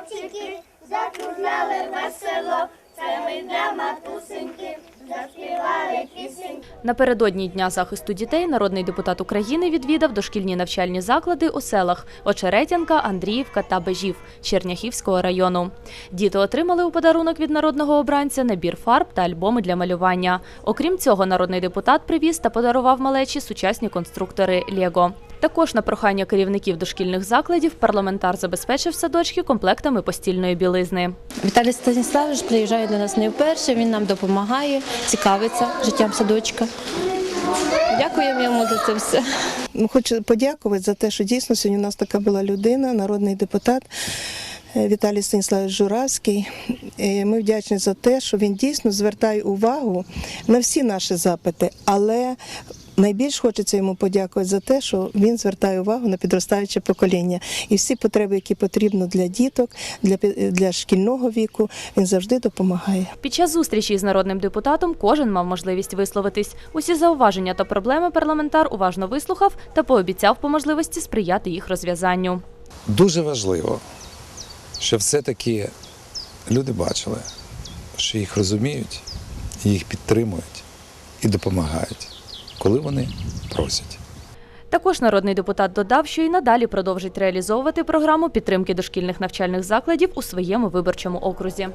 хлопчики, закружляли весело. Це ми для матусеньки. Напередодні дня захисту дітей народний депутат України відвідав дошкільні навчальні заклади у селах Очеретянка, Андріївка та Бежів Черняхівського району. Діти отримали у подарунок від народного обранця набір фарб та альбоми для малювання. Окрім цього, народний депутат привіз та подарував малечі сучасні конструктори Лего. Також на прохання керівників дошкільних закладів парламентар забезпечив садочки комплектами постільної білизни. Віталій Станіславович приїжджає до нас не вперше, він нам допомагає, цікавиться життям садочка. Дякуємо йому за це все. Ну, Хочу подякувати за те, що дійсно сьогодні у нас така була людина, народний депутат е, Віталій Станіславович Журавський. Е, Ми вдячні за те, що він дійсно звертає увагу на всі наші запити, але найбільш хочеться йому подякувати за те, що він звертає увагу на підростаюче покоління. І всі потреби, які потрібно для діток, для, для шкільного віку, він завжди допомагає. Під час зустрічі з народним депутатом кожен мав можливість висловитись. Усі зауваження та проблеми парламентар уважно вислухав та пообіцяв по можливості сприяти їх розв'язанню. Дуже важливо, щоб все-таки люди бачили, що їх розуміють, їх підтримують і допомагають, коли вони просять. Також народний депутат додав, що і надалі продовжить реалізовувати програму підтримки дошкільних навчальних закладів у своєму виборчому окрузі.